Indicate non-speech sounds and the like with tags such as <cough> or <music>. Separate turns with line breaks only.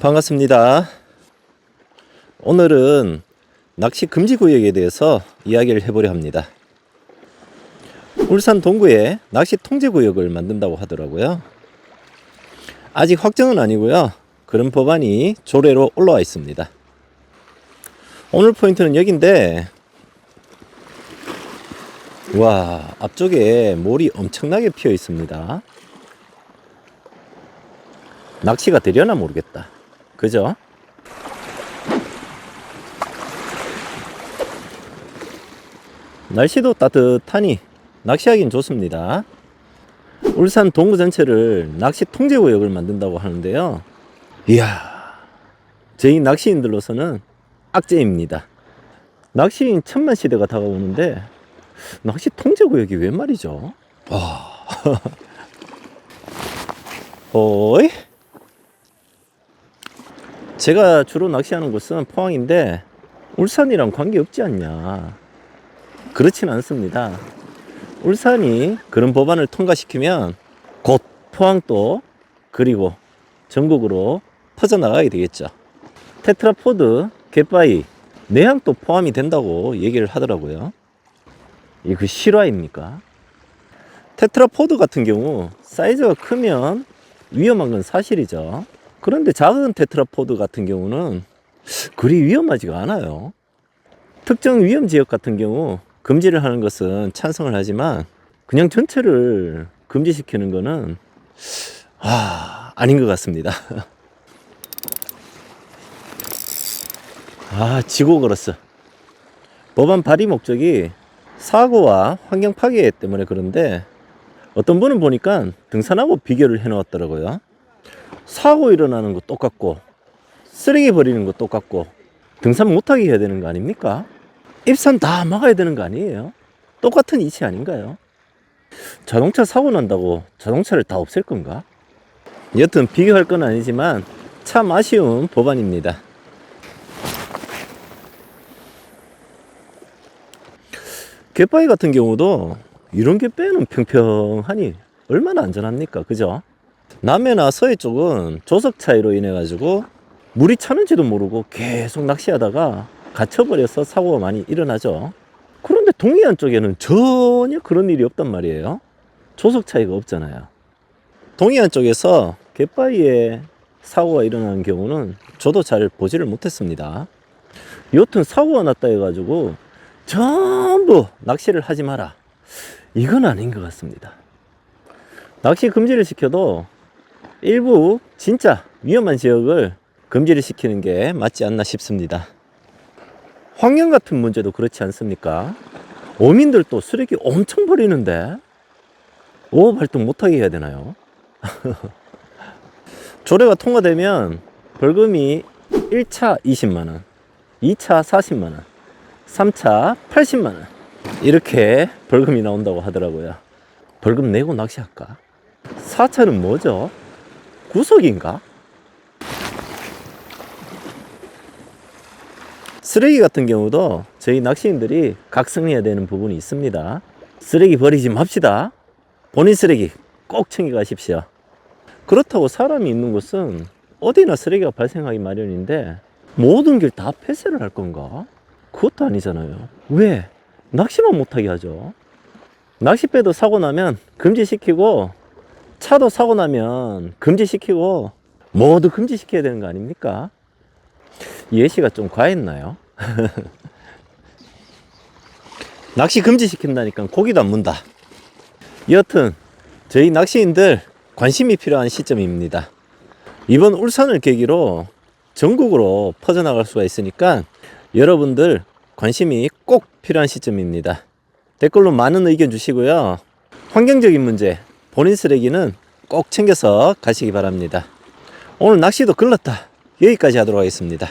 반갑습니다. 오늘은 낚시 금지 구역에 대해서 이야기를 해보려 합니다. 울산 동구에 낚시 통제 구역을 만든다고 하더라고요. 아직 확정은 아니고요. 그런 법안이 조례로 올라와 있습니다. 오늘 포인트는 여긴데, 와, 앞쪽에 몰이 엄청나게 피어 있습니다. 낚시가 되려나 모르겠다. 그죠? 날씨도 따뜻하니 낚시하긴 좋습니다. 울산 동구 전체를 낚시 통제 구역을 만든다고 하는데요. 이야, 저희 낚시인들로서는 악재입니다. 낚시인 천만 시대가 다가오는데 낚시 통제 구역이 웬 말이죠? 와. <laughs> 어이? 제가 주로 낚시하는 곳은 포항인데 울산이랑 관계없지 않냐. 그렇진 않습니다. 울산이 그런 법안을 통과시키면 곧 포항도 그리고 전국으로 퍼져나가게 되겠죠. 테트라포드, 갯바위, 내항도 포함이 된다고 얘기를 하더라고요. 이거 실화입니까? 테트라포드 같은 경우 사이즈가 크면 위험한 건 사실이죠. 그런데 작은 테트라포드 같은 경우는 그리 위험하지가 않아요. 특정 위험 지역 같은 경우 금지를 하는 것은 찬성을 하지만 그냥 전체를 금지시키는 것은 아, 아닌 것 같습니다. 아, 지고 걸었어. 법안 발의 목적이 사고와 환경 파괴 때문에 그런데 어떤 분은 보니까 등산하고 비교를 해 놓았더라고요. 사고 일어나는 거 똑같고 쓰레기 버리는 거 똑같고 등산 못하게 해야 되는 거 아닙니까? 입산 다 막아야 되는 거 아니에요? 똑같은 이치 아닌가요? 자동차 사고 난다고 자동차를 다 없앨 건가? 여튼 비교할 건 아니지만 참 아쉬운 법안입니다. 갯바위 같은 경우도 이런 갯바위는 평평하니 얼마나 안전합니까? 그죠? 남해나 서해 쪽은 조석 차이로 인해 가지고 물이 차는지도 모르고 계속 낚시하다가 갇혀버려서 사고가 많이 일어나죠. 그런데 동해안 쪽에는 전혀 그런 일이 없단 말이에요. 조석 차이가 없잖아요. 동해안 쪽에서 갯바위에 사고가 일어나는 경우는 저도 잘 보지를 못했습니다. 여튼 사고가 났다 해가지고 전부 낚시를 하지 마라. 이건 아닌 것 같습니다. 낚시 금지를 시켜도 일부 진짜 위험한 지역을 금지를 시키는 게 맞지 않나 싶습니다. 환경 같은 문제도 그렇지 않습니까? 어민들도 쓰레기 엄청 버리는데 오업 활동 못하게 해야 되나요? <laughs> 조례가 통과되면 벌금이 1차 20만원, 2차 40만원, 3차 80만원 이렇게 벌금이 나온다고 하더라고요. 벌금 내고 낚시할까? 4차는 뭐죠? 구속인가? 쓰레기 같은 경우도 저희 낚시인들이 각성해야 되는 부분이 있습니다. 쓰레기 버리지 맙시다. 본인 쓰레기 꼭 챙겨 가십시오. 그렇다고 사람이 있는 곳은 어디나 쓰레기가 발생하기 마련인데 모든 길 다 폐쇄를 할 건가? 그것도 아니잖아요. 왜? 낚시만 못하게 하죠. 낚싯배도 사고 나면 금지시키고 차도 사고 나면 금지시키고 모두 금지시켜야 되는 거 아닙니까? 예시가 좀 과했나요? <laughs> 낚시 금지시킨다니까 고기도 안 문다. 여튼 저희 낚시인들 관심이 필요한 시점입니다. 이번 울산을 계기로 전국으로 퍼져나갈 수가 있으니까 여러분들 관심이 꼭 필요한 시점입니다. 댓글로 많은 의견 주시고요. 환경적인 문제, 본인 쓰레기는 꼭 챙겨서 가시기 바랍니다. 오늘 낚시도 글렀다. 여기까지 하도록 하겠습니다.